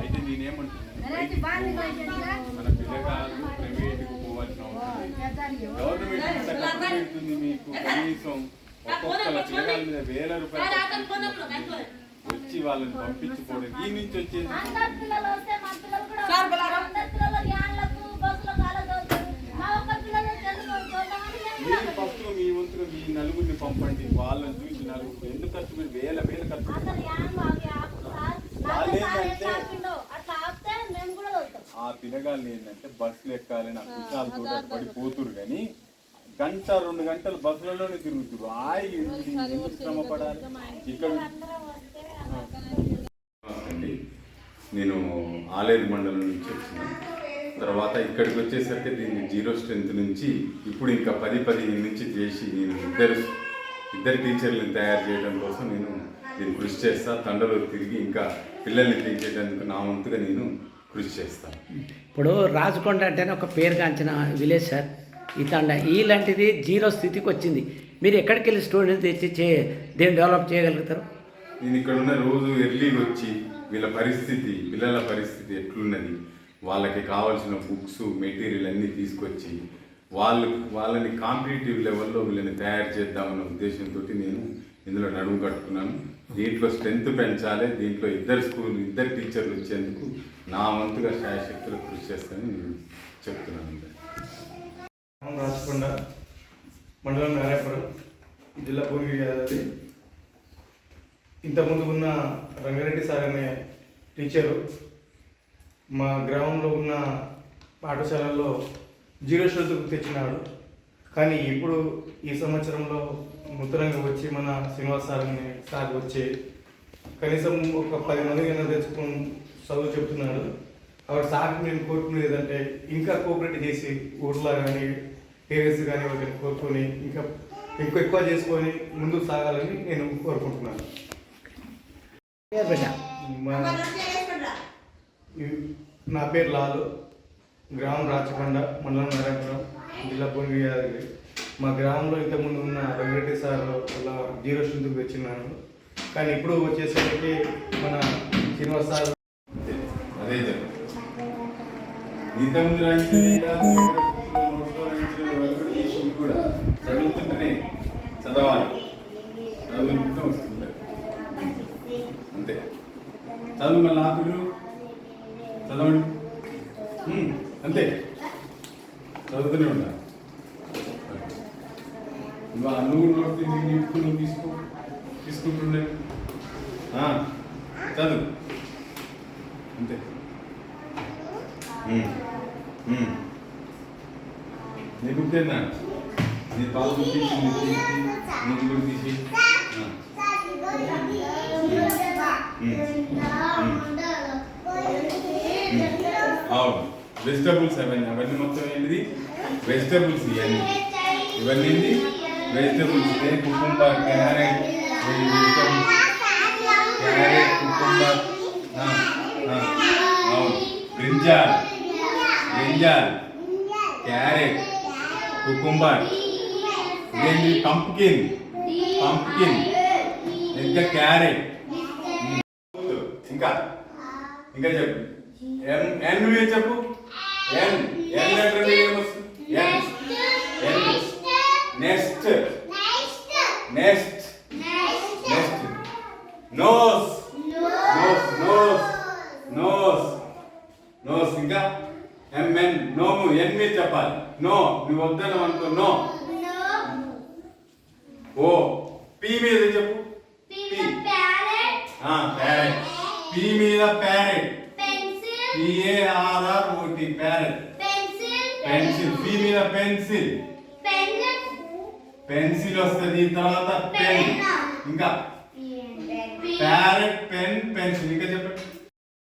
అయితే నేనేమంటున్నాను గవర్నమెంట్ పెడుతుంది మీకు? కనీసం ఒక్కొక్కల పిల్లగాళ్ళ వేల రూపాయలు వచ్చి వాళ్ళని పంపించుకోవడం ఈ నుంచి వచ్చేసి మీరు మీ వంతుగా మీ నలుగురిని పంపండి. వాళ్ళని నలుగురు ఎందుకు ఖర్చు మీరు వేల వేల ఖర్చు ఆగి కూడా ఆ పిల్లగాళ్ళు ఏంటంటే బస్సులు ఎక్కాలి నాకు కుషాలతో పడిపోతురు కానీ గంట రెండు గంటలు బస్సులలోనే తిరుగుతురు. ఆయి ఎందుకు శ్రమ పడాలి? ఇక్కడ అండి నేను ఆలేరు మండలం నుంచి వచ్చిన. తర్వాత ఇక్కడికి వచ్చేసరికి దీన్ని జీరో స్ట్రెంత్ నుంచి ఇప్పుడు ఇంకా పది పదిహేను నుంచి చేసి నేను ఇద్దరు ఇద్దరు టీచర్లను తయారు చేయడం కోసం నేను నేను కృషి చేస్తా. తండలో తిరిగి ఇంకా పిల్లల్ని తీర్చేటందుకు నా వంతుగా నేను కృషి చేస్తాను ఇప్పుడు రాజకొండ అంటేనే ఒక పేరుగాంచిన విలేజ్ సార్. ఈ తండ ఇలాంటిది జీరో స్థితికి వచ్చింది. మీరు ఎక్కడికి వెళ్ళి స్టూడెంట్ తెచ్చి చే దేన్ని డెవలప్ చేయగలుగుతారు? నేను ఇక్కడ ఉన్న రోజు ఎర్లీగా వచ్చి వీళ్ళ పరిస్థితి పిల్లల పరిస్థితి ఎట్లున్నది? వాళ్ళకి కావాల్సిన బుక్స్ మెటీరియల్ అన్నీ తీసుకొచ్చి వాళ్ళు వాళ్ళని కాంపిటేటివ్ లెవెల్లో వీళ్ళని తయారు చేద్దామన్న ఉద్దేశంతో నేను ఇందులో నడుము కట్టుకున్నాను. దీంట్లో స్ట్రెంత్ పెంచాలి. దీంట్లో ఇద్దరు స్కూల్ ఇద్దరు టీచర్లు వచ్చేందుకు నా వంతుగా శాయశక్తులు కృషి చేస్తానని నేను చెప్తున్నాను. రాచకొండ మండలం నారాయణపురం జిల్లా భూమి యాదాద్రి ఇంతకుముందు ఉన్న రంగారెడ్డి సార్ అనే టీచరు మా గ్రామంలో ఉన్న పాఠశాలల్లో జీరో శ్రద్ధకు తెచ్చినాడు. కానీ ఇప్పుడు ఈ సంవత్సరంలో నూతనంగా వచ్చి మన శ్రీనివాస్ సార్ అనే సార్ వచ్చి కనీసం ఒక పది మంది కన్నా తెచ్చుకుని చదువు చెప్తున్నాడు. కాబట్టి సార్ నేను కోరుకునేది ఏంటంటే ఇంకా కోఆపరేట్ చేసి ఊర్లో కానీ పేరెంట్స్ కానీ వాళ్ళని కోరుకొని ఇంకా ఎక్కువ ఎక్కువ చేసుకొని ముందుకు సాగాలని నేను కోరుకుంటున్నాను. నా పేరు లాలు. గ్రామం రాచకొండ మండలం నారాయణపురం జిల్లా భువనగిరి యాదగిరి. మా గ్రామంలో ఇంతకుముందు ఉన్న వెంకటరెడ్డి సార్ అలా జీరో స్ట్రెంత్కి తెచ్చినాను కానీ ఇప్పుడు వచ్చేసరికి మన శ్రీనివాస్ సార్ అదే ఇంతకుముందు కూడా చదువుతుంటేనే చదవాలి. చదువుతుంటే వస్తుంది అంతే. చదువు మళ్ళీ ఆపిల్లు అంతే. చదువుతూనే ఉండాలి నువ్వు నువ్వు నోట్ నింపుకుని తీసుకో తీసుకుంటుండే. చదువు. అంతే. నీ బుక్ ఏందా? నీ పాలు బుక్ తీసి నీ తీసి నీ కూడా తీసి. ఆ. ఉమ్, ఉమ్. అవును. వెజిటబుల్స్ అవన్నీ అవన్నీ మొత్తం ఏంటిది? వెజిటబుల్స్ ఇవన్నీ. ఇవన్నీ ఏంటి? వెజిటబుల్స్ ఇదే cucumber carrot vegetables carrot cucumber అవును. బ్రింజాల్. బ్రింజాల్. క్యారెట్ కుకుంబర్ ఇదేంటి? పంప్కిన్ పంప్కిన్ ఇంకా క్యారెట్. ఇంకా ఇంకా చెప్పు. ఎన్ ఎన్ నువ్వే చెప్పు? ఎన్ ఎన్ లెటర్ ఏమొస్తుంది N N next next next nose nose nose nose nose ఇంకా? ఎంఎన్ నోము ఎన్ మీద చెప్పాలి. నో నువ్వు వద్దను అనుకో నో ఓ పి మీద చెప్పు? పి ప్యారెట్ పి మీద parrot P A R R O T parrot pencil P మీద పెన్సిల్ పెన్సిల్ వస్తుంది తర్వాత పెన్ ఇంకా? ప్యారెట్ పెన్ పెన్సిల్ ఇంకా చెప్పండి.